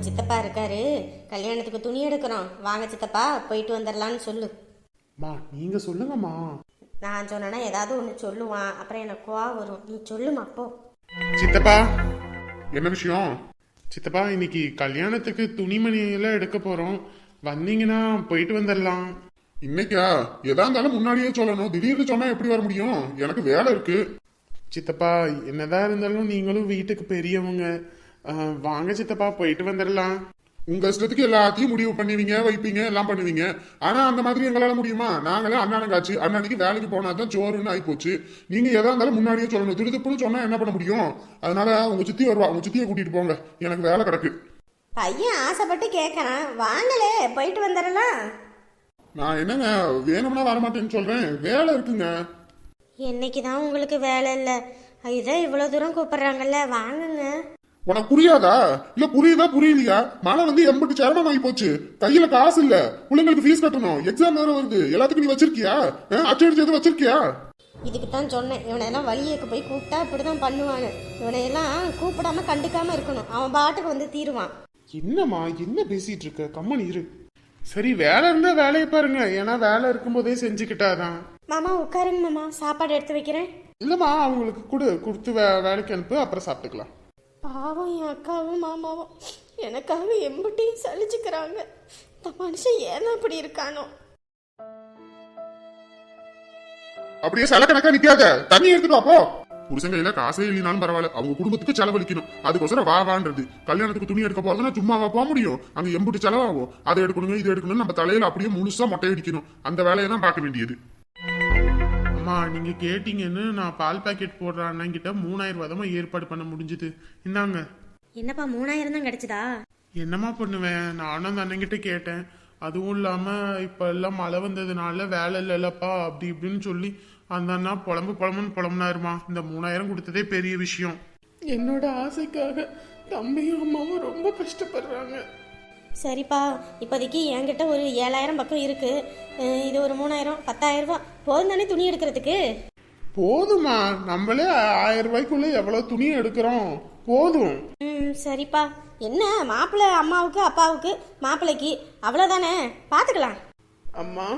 சித்தப்பா இருக்காரு. கல்யாணத்துக்கு துணி எடுக்கிறோம். வாங்க சித்தப்பா போயிட்டு வந்துடலான்னு சொல்லு. மா நீங்க சொல்லுங்கம்மா. நான் சொன்னேன்னா ஏதாவது ஒன்று சொல்லுவான். அப்புறம் எனக்கு கோவம் வரும். நீ சொல்லுமா போ. சித்தப்பா என்ன விஷயம்? சித்தப்பா இன்னைக்கு கல்யாணத்துக்கு துணிமணி எல்லாம் எடுக்க போறோம். வந்தீங்கன்னா போயிட்டு வந்துடலாம் இன்னைக்கா? எதா இருந்தாலும் முன்னாடியே சொல்லணும். திடீர்னு சொன்னா எப்படி வர முடியும்? எனக்கு வேலை இருக்கு. சித்தப்பா என்னதான் இருந்தாலும் நீங்களும் வீட்டுக்கு பெரியவங்க. வாங்க சித்தப்பா போயிட்டு வந்துடலாம். உங்க இஷ்டத்துக்கு எல்லாத்தையும் முடிவு பண்ணுவீங்க வைப்பீங்க எல்லாம் பண்ணுவீங்க. ஆனா அந்த மாதிரி எங்களால முடியுமா? நாங்களே அண்ணானங்காச்சு அண்ணனுக்கு வேலைக்கு போனா தான் சோறுன்னு ஆகி போச்சு நீங்க எதா இருந்தாலும் முன்னாடியே சொல்லணும். திருதுப்புன்னு சொன்னா என்ன பண்ண முடியும்? அதனால உங்க சித்தி வருவா. உங்க சித்தியை கூட்டிட்டு போங்க. எனக்கு வேலை கிடக்கு. பையன் ஆசைப்பட்டு கேட்கறான். வாங்களே போயிட்டு வந்துடலாம். நான் என்னங்க வேணும்னா வரமாட்டேன்னு சொல்றேன். வேலை இருக்குங்க. என்னைக்கு தான் உங்களுக்கு வேலை இல்லை? இதான் இவ்வளோ தூரம் கூப்பிடுறாங்கல்ல. வாங்குங்க. உனக்கு புரியாதா? இல்ல புரியுதா புரியலையா? மழை வந்து எண்பது சிரமம் ஆகி போச்சு. கையில காசு இல்ல. பிள்ளைங்களுக்கு ஃபீஸ் கட்டணும். எக்ஸாம் வேற வருது. எல்லாத்துக்கும் நீ வச்சிருக்கியா? அச்சடிச்சு எதுவும் வச்சிருக்கியா? இதுக்கு தான் சொன்னேன் இவனையெல்லாம் வழியேக்கு போய் கூப்பிட்டா இப்படி தான் பண்ணுவாங்க இவனையெல்லாம் கூப்பிடாம கண்டுக்காம இருக்கணும். அவன் பாட்டுக்கு வந்து தீருவான். என்னம்மா என்ன பேசிட்டு இருக்க? கம்மன் இரு. சரி வேலை இருந்தா வேலையை பாருங்க. ஏன்னா வேலை இருக்கும்போதே செஞ்சுக்கிட்டாதான். மாமா உட்காருங்க மாமா. சாப்பாடு எடுத்து வைக்கிறேன். இல்லம்மா அவங்களுக்கு கொடு. கொடுத்து வேலைக்கு அனுப்பு. அப்புறம் சாப்பிட்டுக்கலாம். பாவம் என் அக்காவும் மாமாவும் எனக்காக எம்பிட்டையும் சலிச்சுக்கிறாங்க. இந்த மனுஷன் ஏன் அப்படி இருக்கானோ? அப்படியே சில கணக்கா நிக்காத. தண்ணி எடுத்துட்டு அப்போ புருஷன் கையில காசே இல்லைனாலும் பரவாயில்ல. அவங்க குடும்பத்துக்கு செலவழிக்கணும். அதுக்கோசரம் வா வான்றது. கல்யாணத்துக்கு துணி எடுக்க போறதுன்னா சும்மாவா போக முடியும். அங்க எம்புட்டு செலவாகும். அதை எடுக்கணுங்க இது எடுக்கணும் நம்ம தலையில அப்படியே முழுசா மொட்டை அடிக்கணும். அந்த வேலையை தான் பார்க்க வேண்டியது. அம்மா நீங்க கேட்டீங்கன்னு நான் பால் பாக்கெட் போடுற அண்ணன் கிட்ட மூணாயிரம் ரூபாய் தான் ஏற்பாடு பண்ண முடிஞ்சுது. இந்தாங்க. என்னப்பா மூணாயிரம் தான் கிடைச்சதா? என்னம்மா பண்ணுவேன்? நானும் அந்த அண்ணன்கிட்ட கேட்டேன். அதுவும் இல்லாம இப்ப எல்லாம் மழை வந்ததுனால வேலை இல்லைல்லப்பா அப்படி இப்படின்னு சொல்லி அந்த அண்ணா புலம்பு புலம்புன்னு புலம்புனாருமா இந்த மூணாயிரம் கொடுத்ததே பெரிய விஷயம். என்னோட ஆசைக்காக தம்பியும் அம்மாவும் ரொம்ப கஷ்டப்படுறாங்க. சரிப்பா இப்போதைக்கு என்கிட்ட ஒரு ஏழாயிரம் பக்கம் இருக்கு. அஹ் இது ஒரு மூணாயிரம் பத்தாயிரம் ரூபாய் போதும் தானே துணி எடுக்கிறதுக்கு? போதுமா நம்மளே ஆயிரம் ரூபாய்க்குள்ள எவ்வளவு துணி எடுக்கிறோம். போதும். ம் சரிப்பா. என்ன மாப்பிள்ளை அம்மாவுக்கு அப்பாவுக்கு மாப்பிள்ளைக்கு? அவ்வளோதானே பார்த்துக்கலாம் அம்மா.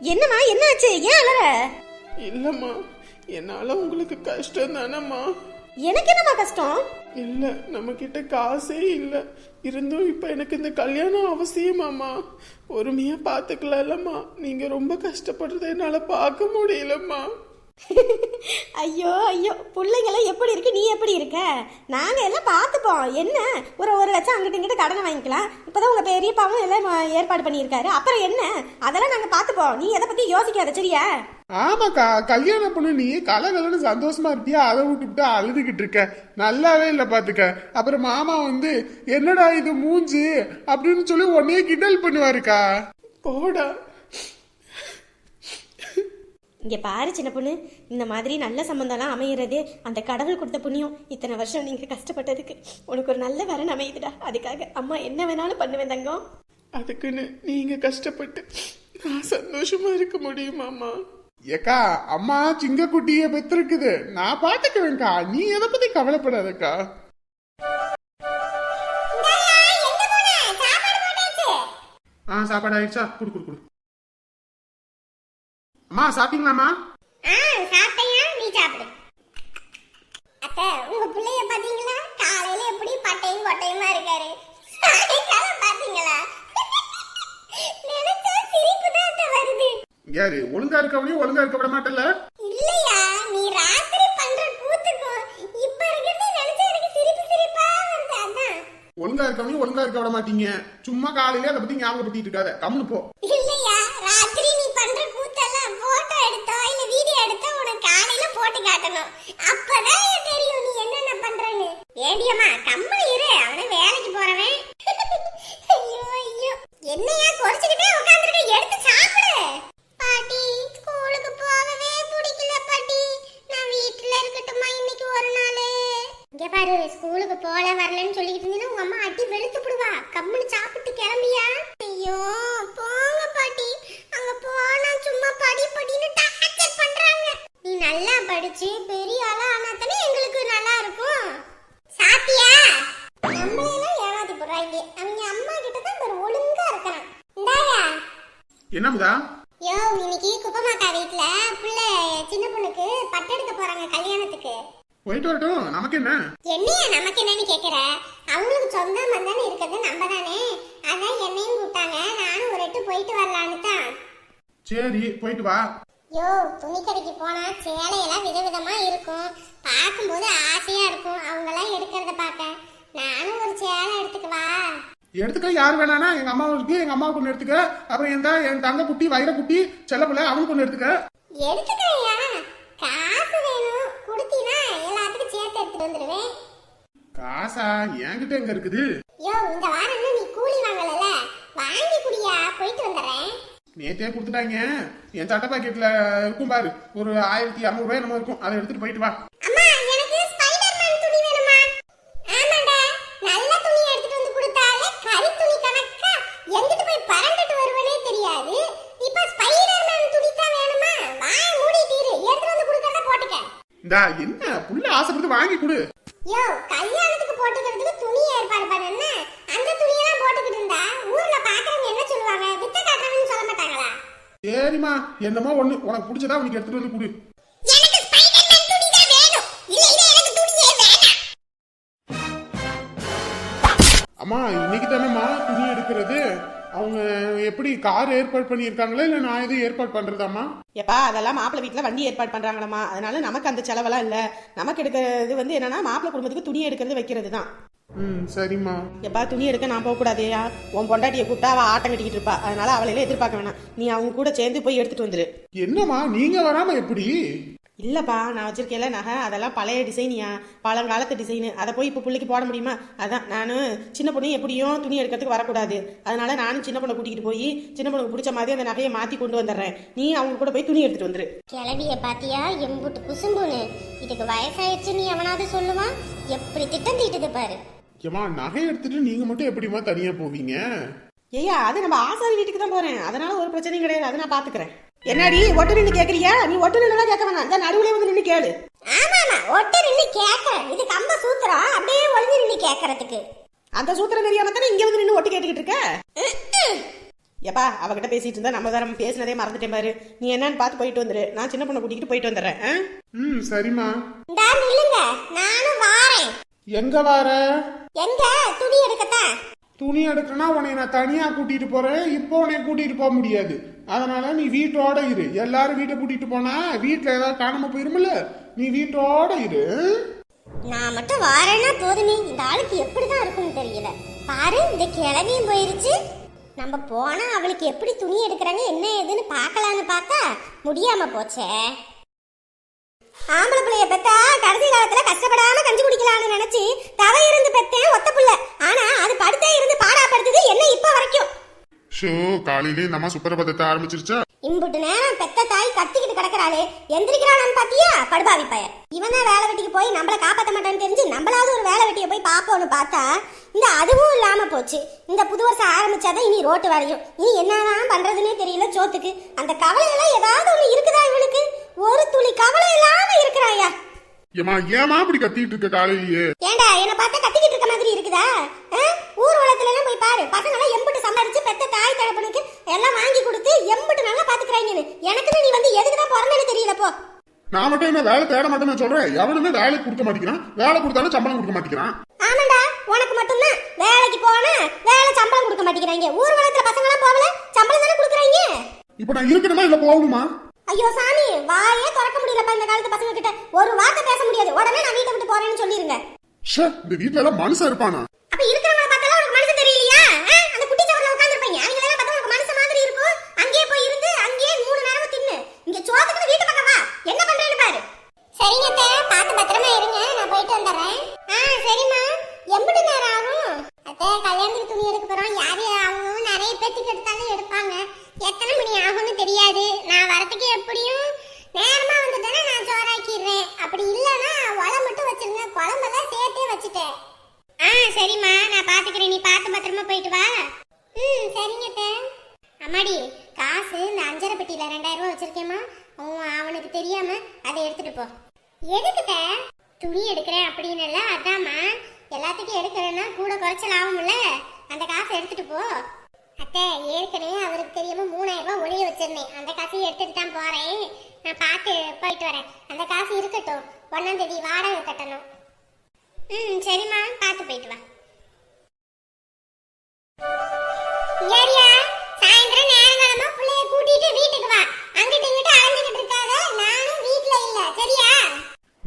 என்னம்மா என்னாச்சு? ஏன் அலற இல்லம்மா. என்னால உங்களுக்கு கஷ்டம் தானம்மா எனக்கு என்னமா கஷ்டம்? இல்ல நம்ம கிட்ட காசே இல்ல. இருந்தும் இப்ப எனக்கு இந்த கல்யாணம் அவசியமாம்மா பொறுமையா பாத்துக்கலாம்மா நீங்க ரொம்ப கஷ்டப்படுறத என்னால பார்க்க முடியலம்மா. ஐயோ ஐயோ பிள்ளைங்களாம் எப்படி இருக்கு? நீ எப்படி இருக்க? நாங்கள் எல்லாம் பார்த்துப்போம். என்ன? ஒரு ஒரு லட்சம் அங்கிட்ட இங்கிட்ட கடனை வாங்கிக்கலாம். இப்போதான் உங்கள் பெரியப்பாவும் எல்லாம் ஏற்பாடு பண்ணியிருக்காரு. அப்புறம் என்ன? அதெல்லாம் நாங்கள் பார்த்துப்போம். நீ எதை பற்றி யோசிக்காத சரியா? ஆமாக்கா கல்யாணம் பண்ணு நீ. கலகலன்னு சந்தோஷமா இருப்பியா? அதை விட்டுவிட்டு அழுதுகிட்டு இருக்க. நல்லாவே இல்லை பார்த்துக்க அப்புறம் மாமா வந்து என்னடா இது மூஞ்சு? அப்படின்னு சொல்லி உன்னையே கிண்டல் பண்ணுவாருக்கா போடா. இங்க பாரு சின்ன பொண்ணு இந்த மாதிரி நல்ல சம்பந்தம்லாம் அமையிறதே அந்த கடவுள் கொடுத்த புண்ணியம். இத்தனை வருஷம் நீங்க கஷ்டப்பட்டதுக்கு உனக்கு ஒரு நல்ல வரன் அமையுதுடா. அதுக்காக அம்மா என்ன வேணாலும் பண்ணுவேன் தங்கம். அதுக்குன்னு நீங்க கஷ்டப்பட்டு நான் சந்தோஷமா இருக்க முடியுமாமா ஏக்கா அம்மா சிங்கக்குட்டிய பெற்றிருக்குது நான் பாத்துக்குவேன்க்கா. நீ எதை பத்தி கவலைப்படாதக்கா. ஆ சாப்பாடு ஆயிடுச்சா? குடு குடு குடு. அம்மா சாப்பிட்டீங்களாம்மா? ஆ சாப்பிட்டையா நீ சாப்பிடு. அத்தை உங்க பிள்ளைய பாத்தீங்களா காலையில எப்படி பட்டையும் கொட்டையுமா இருக்காரு. சாயங்காலம் பாத்தீங்களா நினைச்சா சிரிப்பு தான் வருது. யாரு ஒழுங்கா இருக்கவனையும் ஒழுங்கா இருக்க விட மாட்டல இல்லையா நீ ராத்திரி பண்ற கூத்துக்கும் இப்ப இருக்கிறது நினைச்சா எனக்கு சிரிப்பு சிரிப்பா வருது. அதான். ஒழுங்கா இருக்கவனையும் ஒழுங்கா இருக்க விட மாட்டீங்க. சும்மா காலையில அதை பத்தி ஞாபகப்படுத்திட்டு இருக்காத. கம்முனு போ. பண்ணணும் அப்பதான் தெரியும் நீ என்னென்ன பண்றேன்னு. ஏடியம்மா கம்மனு இரு. என்னமுதா யோ இன்னைக்கு குப்பமாக்கா வீட்ல? புள்ள சின்ன பொண்ணுக்கு பட்டெடுக்க போறாங்க கல்யாணத்துக்கு. போயிட்டு வரட்டும். நமக்கு என்ன என்னையா நமக்கு என்னன்னு கேக்குற? அவங்களுக்கு சொந்தம் வந்தானே இருக்கிறது நம்ம தானே அதான் என்னையும் கூப்பிட்டாங்க. நானும் ஒரு எட்டு போயிட்டு வரலான்னு தான். சரி போயிட்டு வா. யோ துணி கடைக்கு போனா சேலையெல்லாம் விதவிதமா இருக்கும். பார்க்கும்போது ஆசையா இருக்கும் அவங்கெல்லாம் எடுக்கிறத பார்க்க நானும் ஒரு சேலை எடுத்துக்கவா எடுத்துக்க யார் வேணானா எங்க அம்மாவுக்கு எங்க அம்மாவுக்கு ஒன்று எடுத்துக்க. அப்புறம் என் தான் என் தங்க குட்டி வைர குட்டி செல்லப்பிள்ள அவனுக்கு ஒன்று எடுத்துக்க. எடுத்துக்கையா காசு வேணும். கொடுத்தீனா எல்லாத்துக்கும் சேர்த்து எடுத்துட்டு வந்துடுவேன் காசா? என்கிட்ட எங்க இருக்குது? யோ இந்த வாரம் நீ கூலி வாங்கலல வாங்கி குடியா. போயிட்டு வந்துடுறேன். நேத்தே கொடுத்துட்டாங்க. என் சட்டை பாக்கெட்ல இருக்கும் பாரு. ஒரு ஆயிரத்தி இரநூறுவா என்னமோ இருக்கும். அதை எடுத்துட்டு போயிட்டு வா. இந்தா என்ன? புள்ள ஆசைப்பட்டு வாங்கி கொடு. யோ கல்யாணத்துக்கு போட்டுக்கிறதுக்கு துணி ஏற்பாடு பண்ணன அந்த துணியெல்லாம் போட்டுக்கிட்டு இருந்தா ஊர்ல பாக்குறவங்க என்ன சொல்லுவாங்க? வித்த காட்டுறவங்க சொல்ல மாட்டாங்களா? சரிம்மா என்னமோ ஒண்ணு. உனக்கு பிடிச்சதா உனக்கு எடுத்துட்டு வந்து கொடு. அம்மா இன்னைக்கு தானேம்மா துணி எடுக்கிறது? அவங்க எப்படி கார் ஏற்பாடு பண்ணியிருக்காங்களா? இல்லை நான் எதுவும் ஏற்பாடு பண்றதாம்மா? எப்பா அதெல்லாம் மாப்பிள்ளை வீட்டில் வண்டி ஏற்பாடு பண்ணுறாங்களாம்மா அதனால நமக்கு அந்த செலவெல்லாம் இல்லை. நமக்கு எடுக்கிறது வந்து என்னன்னா மாப்பிள்ளை குடும்பத்துக்கு துணி எடுக்கிறது வைக்கிறது தான் ம் சரிம்மா. எப்பா துணி எடுக்க நான் போகக்கூடாதேயா உன் பொண்டாட்டியை கூப்பிட்டா அவள் ஆட்டம் கட்டிக்கிட்டு இருப்பா. அதனால அவளையில எதிர்பார்க்க வேணாம். நீ அவங்க கூட சேர்ந்து போய் எடுத்துட்டு வந்துரு. என்னம்மா நீங்க வராம எப்படி? இல்லப்பா நான் வச்சிருக்கேன்ல நகை. அதெல்லாம் பழைய டிசைனியா பழங்காலத்து டிசைனு அதை போய் இப்போ பிள்ளைக்கு போட முடியுமா? அதான் நான் சின்ன பொண்ணு எப்படியும் துணி எடுக்கிறதுக்கு வரக்கூடாது. அதனால நானும் சின்ன பொண்ணை கூட்டிகிட்டு போய் சின்ன பொண்ணுக்கு பிடிச்ச மாதிரி அந்த நகையை மாற்றி கொண்டு வந்துடுறேன். நீ அவங்க கூட போய் துணி எடுத்துட்டு வந்துரு. கிளவிய பாத்தியா? எம்புட்டு குசும்புன்னு. இதுக்கு வயசாயிடுச்சு நீ எவனாவது சொல்லுவான் எப்படி திட்டம் தீட்டுது பாரு. ஏம்மா நகை எடுத்துட்டு நீங்க மட்டும் எப்படிம்மா தனியா போவீங்க? ஏய்யா அது நம்ம ஆசாரி வீட்டுக்கு தான் போறேன். அதனால ஒரு பிரச்சனையும் கிடையாது. அதை நான் பாத்துக்கிறேன். என்னடி ஒட்டு நின்று கேக்குறியா? நீ ஒட்டு நின்று கேட்க வேணாம். இந்த நடுவுல வந்து நின்று கேளு. ஆமா ஆமா. ஒட்டு நின்னு கேக்குறேன் இது கம்ப சூத்திரம். அப்படியே ஒளிஞ்சு நின்னு கேக்குறதுக்கு அந்த சூத்திரம் தெரியாம தானே இங்க வந்து நின்று ஒட்டு கேட்டுக்கிட்டு இருக்க? எப்பா அவகிட்ட பேசிட்டு இருந்தா நம்ம வேற பேசினதே மறந்துட்டேன் பாரு. நீ என்னன்னு பார்த்து போயிட்டு வந்துரு. நான் சின்ன பொண்ணை கூட்டிகிட்டு போயிட்டு வந்துடுறேன்? ம் சரிம்மா. இந்தா நில்லுங்க. நானும் வாரேன். எங்க வர? எங்க? துணி எடுக்கத்தான். துணி எடுக்கனா உன்னை நான் தனியாக கூட்டிகிட்டு போகிறேன் இப்போ உன்னை கூட்டிகிட்டு போக முடியாது. அதனால் நீ வீட்டோட இரு. எல்லாரும் வீட்டை கூட்டிகிட்டு போனா வீட்டில் ஏதாவது காணாமல் போயிருமில்ல? நீ வீட்டோட இரு. நான் மட்டும் வாரேன்னா போதுமே. இந்த ஆளுக்கு எப்படிதான் இருக்கும்னு தெரியல. பாரு இந்த கிளவியும் போயிருச்சு. நம்ம போனால் அவளுக்கு எப்படி துணி எடுக்கிறாங்க என்ன ஏதுன்னு பார்க்கலான்னு பார்த்தா முடியாமல் போச்சே. ஆம்பளை பிள்ளைய பெத்தா கடைசி காலத்துல கஷ்டப்படாம கஞ்சி குடிக்கலாம்னு நினைச்சு தவ இருந்து பெத்தேன் ஒத்த புள்ள. ஆனா அது படுத்தே இருந்து பாடாப்படுத்துது என்ன இப்ப வரைக்கும்? ஷோ காலையிலே இந்த அம்மா சுப்பரபதத்தை ஆரம்பிச்சிருச்சா? இம்புட்டு நேரம் பெத்த தாய் கத்திக்கிட்டு கிடக்குறாளே. எந்திரிக்கிறானான்னு பாத்தியா? படுபாவி பையன் இவன் தான் வேலை வெட்டிக்கு போய் நம்மள காப்பாத்த மாட்டான்னு தெரிஞ்சு நம்மளாவது ஒரு வேலை வெட்டியை போய் பாப்போம்னு பார்த்தா இந்த அதுவும் இல்லாம போச்சு. இந்த புது வருஷம் ஆரம்பிச்சாதான் இனி ரோட்டு வேலையும் இனி என்னதான் பண்றதுன்னே தெரியல சோத்துக்கு. அந்த கவலை எல்லாம் ஏதாவது ஒண்ணு இருக்குதா இவளுக்கு? ஒரு துளி கவலை இல்லாம இருக்கிறாயா? ஏமா ஏமா இப்படி கத்திட்டு இருக்க காலையிலேயே? ஏண்டா என்ன பார்த்தா கத்திக்கிட்டு இருக்க மாதிரி இருக்குதா? ஊர் உலகத்துல எல்லாம் போய் பாரு. பசங்க எல்லாம் எம்பிட்டு சம்பாரிச்சு பெத்த தாய் தகப்பனுக்கு எல்லாம் வாங்கி கொடுத்து எம்பிட்டு நல்லா பாத்துக்கிறாங்கன்னு எனக்குன்னு நீ வந்து எதுக்கு தான் பிறந்தேன்னு தெரியல போ. நான் மட்டும் என்ன வேலை தேட மாட்டேன்னு சொல்றேன். எவனுமே வேலை கொடுக்க மாட்டேங்கிறான். வேலை கொடுத்தாலும் சம்பளம் கொடுக்க மாட்டேங்கிறான். ஆமாண்டா உனக்கு மட்டும்தான். வேலைக்கு போனா வேலை சம்பளம் கொடுக்க மாட்டேங்கிறாங்க ஊர் உலகத்துல பசங்க எல்லாம் போகல சம்பளம் தானே கொடுக்குறாங்க இப்ப நான் இருக்கணுமா இல்ல போகணுமா? ஐயோ சாமி வாயே திறக்க முடியலப்பா இந்த காலத்து பசங்க கிட்ட ஒரு வார்த்தை பேச முடியாது. உடனே நான் வீட்டை விட்டு போறேன்னு சொல்லிருங்க. ஷே இந்த வீட்ல எல்லாம் மனுஷன் இருப்பானா? அப்ப இருக்கிறவங்கள பார்த்தாலும் உனக்கு மனசு தெரியலையா? அந்த குட்டி சவர்ல உட்கார்ந்திருப்பீங்க. அவங்க எல்லாம் பார்த்தா உனக்கு மனசு மாதிரி இருக்கும். அங்கேயே போய் இருந்து அங்கேயே மூணு நேரம் தின்னு. இங்க சோத்துக்கு வீட்டு பக்கம் வா. என்ன பண்றேன்னு பாரு. சரிங்க அத்தை. பார்த்து பத்திரமா இருங்க. நான் போயிட்டு வந்துடுறேன். ஆ சரிம்மா. எம்பிட்டு நேரம் ஆகும்? அத்தை கல்யாணத்துக்கு துணி எடுக்க போறோம். யார் கண்ணாடி பெட்டியில ரெண்டாயிரம் ரூபா வச்சிருக்கேம்மா அவனுக்கு தெரியாம அதை எடுத்துட்டு போ. எதுக்குத துணி எடுக்கிறேன் அப்படின்னுல? அதாம்மா. எல்லாத்துக்கும் எடுக்கிறேன்னா கூட குறைச்ச ஆகும்ல அந்த காசை எடுத்துட்டு போ. அத்தை ஏற்கனவே அவருக்கு தெரியாம மூணாயிரம் ரூபாய் ஒளிய வச்சிருந்தேன். அந்த காசையும் எடுத்துட்டு தான் போறேன். நான் பார்த்து போயிட்டு வரேன். அந்த காசு இருக்கட்டும். ஒன்னாம் தேதி வாடகை கட்டணும். ம் சரிம்மா. பார்த்து போயிட்டு வா.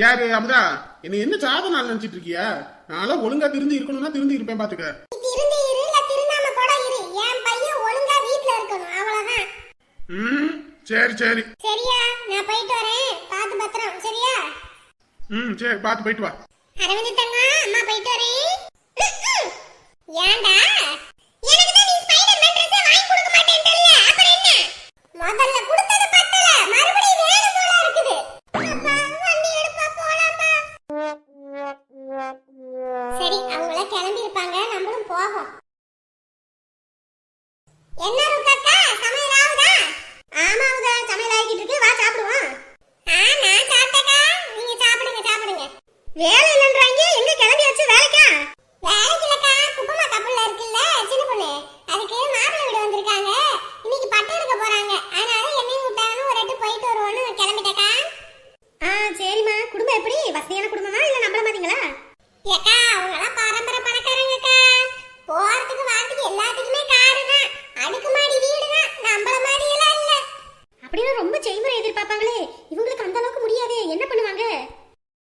யாரு அமுதா? என்ன என்ன சாதம் நான் நினைச்சிட்டு இருக்கியா? நான் ஒழுங்கா திருந்தி இருக்கணும்னா திருந்தி இருப்பேன் பாத்துக்க. ம் சரி சரி. சரியா? நான் போயிட்டு வரேன். பாத்து பத்திரம் சரியா? ம் சரி பாத்து போயிட்டு வா. அரவிந்த் தங்கா அம்மா போயிட்டு வரேன். ஏன்டா